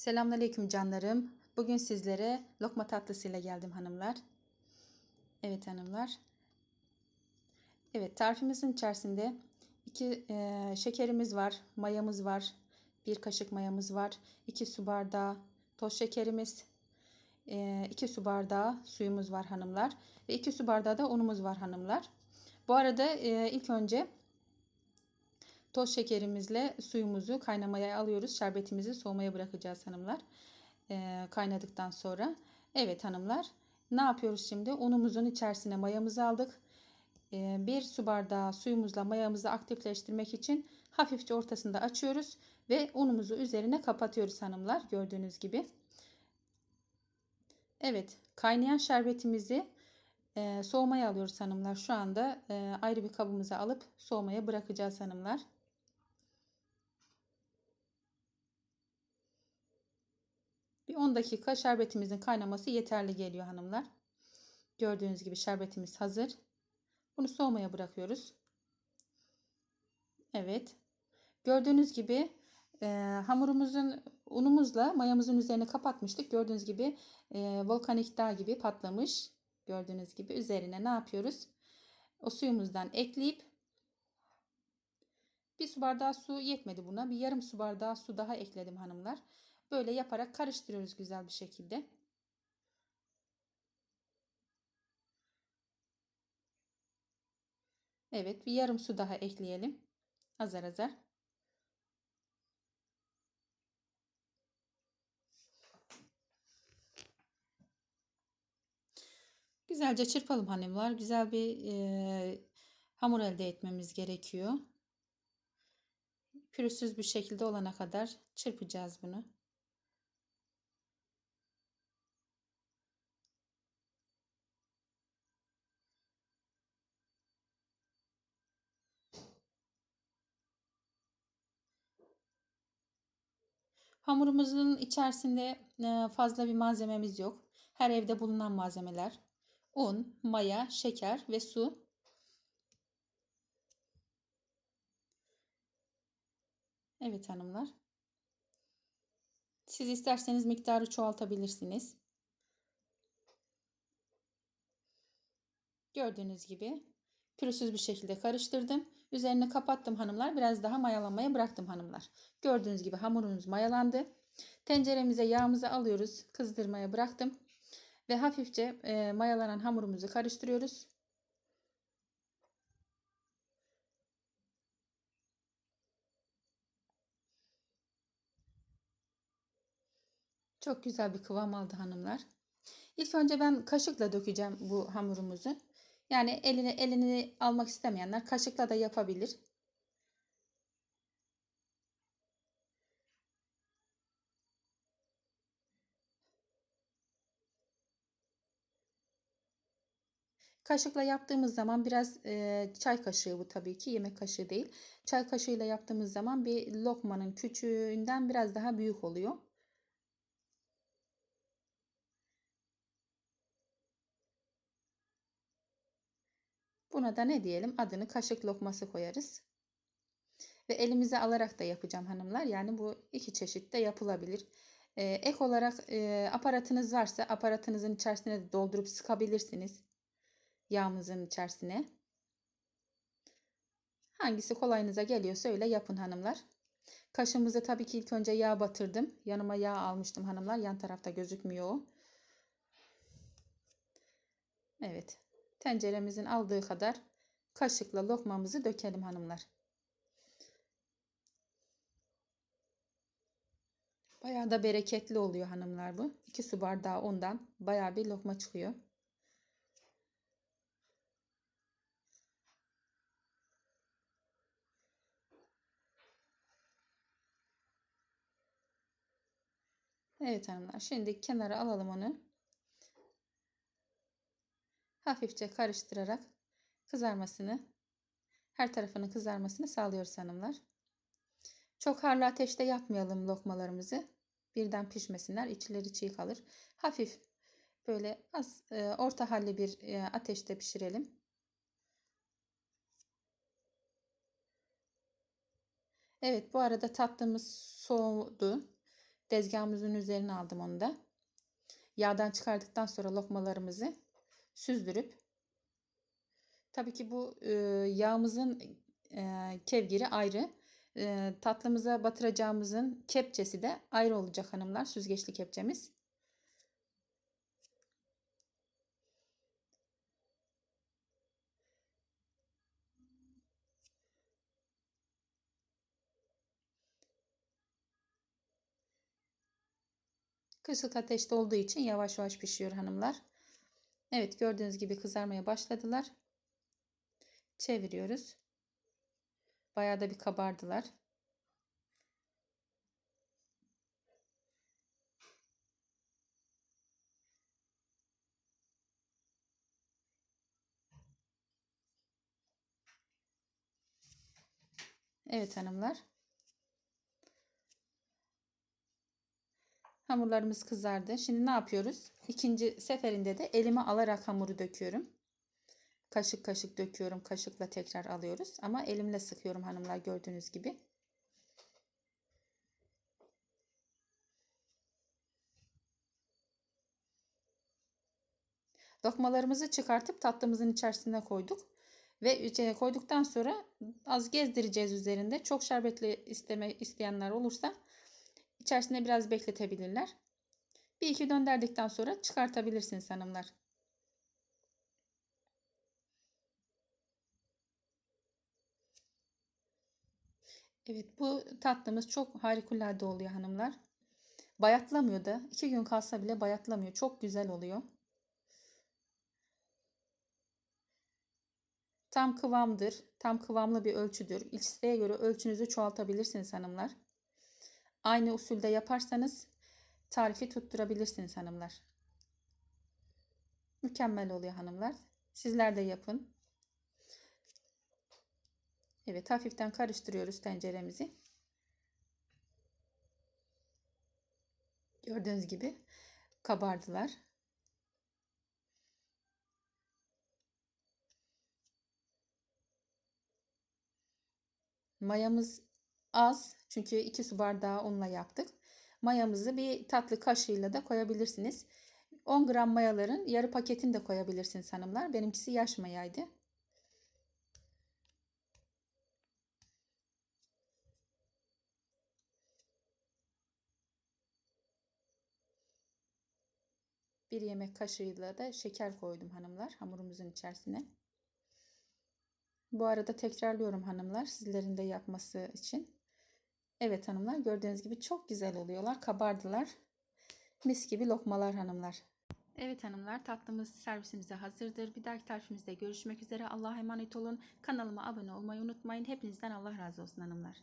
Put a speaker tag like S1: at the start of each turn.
S1: Selamünaleyküm canlarım. Bugün sizlere lokma tatlısıyla geldim hanımlar. Evet hanımlar. Evet tarifimizin içerisinde iki e, şekerimiz var, mayamız var, bir kaşık mayamız var, iki su bardağı toz şekerimiz, e, iki su bardağı suyumuz var hanımlar ve iki su bardağı da unumuz var hanımlar. Bu arada e, ilk önce Toz şekerimizle suyumuzu kaynamaya alıyoruz. Şerbetimizi soğumaya bırakacağız hanımlar. Ee, kaynadıktan sonra. Evet hanımlar. Ne yapıyoruz şimdi? Unumuzun içerisine mayamızı aldık. Ee, bir su bardağı suyumuzla mayamızı aktifleştirmek için hafifçe ortasında açıyoruz. Ve unumuzu üzerine kapatıyoruz hanımlar. Gördüğünüz gibi. Evet. Kaynayan şerbetimizi e, soğumaya alıyoruz hanımlar. Şu anda e, ayrı bir kabımıza alıp soğumaya bırakacağız hanımlar. Bir 10 dakika şerbetimizin kaynaması yeterli geliyor hanımlar. Gördüğünüz gibi şerbetimiz hazır. Bunu soğumaya bırakıyoruz. Evet. Gördüğünüz gibi e, hamurumuzun unumuzla mayamızın üzerine kapatmıştık. Gördüğünüz gibi e, volkanik dağ gibi patlamış. Gördüğünüz gibi üzerine ne yapıyoruz? O suyumuzdan ekleyip bir su bardağı su yetmedi buna. Bir yarım su bardağı su daha ekledim hanımlar. Böyle yaparak karıştırıyoruz güzel bir şekilde. Evet bir yarım su daha ekleyelim. Azar azar. Güzelce çırpalım hanımlar. Güzel bir e, hamur elde etmemiz gerekiyor. Pürüzsüz bir şekilde olana kadar çırpacağız bunu. Hamurumuzun içerisinde e, fazla bir malzememiz yok. Her evde bulunan malzemeler. Un, maya, şeker ve su. Evet hanımlar. Siz isterseniz miktarı çoğaltabilirsiniz. Gördüğünüz gibi pürüzsüz bir şekilde karıştırdım. Üzerine kapattım hanımlar. Biraz daha mayalanmaya bıraktım hanımlar. Gördüğünüz gibi hamurumuz mayalandı. Tenceremize yağımızı alıyoruz. Kızdırmaya bıraktım. Ve hafifçe e, mayalanan hamurumuzu karıştırıyoruz. Çok güzel bir kıvam aldı hanımlar. İlk önce ben kaşıkla dökeceğim bu hamurumuzu. Yani elini elini almak istemeyenler kaşıkla da yapabilir. Kaşıkla yaptığımız zaman biraz e, çay kaşığı bu tabii ki yemek kaşığı değil. Çay kaşığıyla yaptığımız zaman bir lokmanın küçüğünden biraz daha büyük oluyor. Buna da ne diyelim adını kaşık lokması koyarız. Ve elimize alarak da yapacağım hanımlar. Yani bu iki çeşit de yapılabilir. Ee, ek olarak e, aparatınız varsa aparatınızın içerisine de doldurup sıkabilirsiniz. Yağımızın içerisine. Hangisi kolayınıza geliyorsa öyle yapın hanımlar. Kaşığımızı tabii ki ilk önce yağ batırdım. Yanıma yağ almıştım hanımlar. Yan tarafta gözükmüyor o. Evet. Tenceremizin aldığı kadar kaşıkla lokmamızı dökelim hanımlar. Bayağı da bereketli oluyor hanımlar bu. 2 su bardağı ondan bayağı bir lokma çıkıyor. Evet hanımlar şimdi kenara alalım onu. Hafifçe karıştırarak kızarmasını her tarafının kızarmasını sağlıyoruz hanımlar. Çok harlı ateşte yapmayalım lokmalarımızı. Birden pişmesinler. içleri çiğ kalır. Hafif böyle az e, orta halli bir e, ateşte pişirelim. Evet bu arada tatlımız soğudu. Tezgahımızın üzerine aldım onu da. Yağdan çıkardıktan sonra lokmalarımızı süzdürüp tabii ki bu yağımızın kevgiri ayrı. E, tatlımıza batıracağımızın kepçesi de ayrı olacak hanımlar. Süzgeçli kepçemiz. Kısık ateşte olduğu için yavaş yavaş pişiyor hanımlar. Evet gördüğünüz gibi kızarmaya başladılar. Çeviriyoruz. Bayağı da bir kabardılar. Evet hanımlar. Hamurlarımız kızardı. Şimdi ne yapıyoruz? İkinci seferinde de elime alarak hamuru döküyorum. Kaşık kaşık döküyorum. Kaşıkla tekrar alıyoruz. Ama elimle sıkıyorum hanımlar gördüğünüz gibi. Lokmalarımızı çıkartıp tatlımızın içerisine koyduk. Ve içine koyduktan sonra az gezdireceğiz üzerinde. Çok şerbetli isteme isteyenler olursa içerisinde biraz bekletebilirler. Bir iki döndürdükten sonra çıkartabilirsiniz hanımlar. Evet bu tatlımız çok harikulade oluyor hanımlar. Bayatlamıyor da. iki gün kalsa bile bayatlamıyor. Çok güzel oluyor. Tam kıvamdır. Tam kıvamlı bir ölçüdür. İsteğe göre ölçünüzü çoğaltabilirsiniz hanımlar. Aynı usulde yaparsanız tarifi tutturabilirsiniz hanımlar. Mükemmel oluyor hanımlar. Sizler de yapın. Evet hafiften karıştırıyoruz tenceremizi. Gördüğünüz gibi kabardılar. Mayamız az çünkü 2 su bardağı unla yaptık. Mayamızı bir tatlı kaşığıyla da koyabilirsiniz. 10 gram mayaların yarı paketini de koyabilirsiniz hanımlar. Benimkisi yaş mayaydı. Bir yemek kaşığıyla da şeker koydum hanımlar hamurumuzun içerisine. Bu arada tekrarlıyorum hanımlar sizlerin de yapması için. Evet hanımlar gördüğünüz gibi çok güzel oluyorlar. Kabardılar. Mis gibi lokmalar hanımlar. Evet hanımlar tatlımız servisimize hazırdır. Bir dahaki tarifimizde görüşmek üzere. Allah'a emanet olun. Kanalıma abone olmayı unutmayın. Hepinizden Allah razı olsun hanımlar.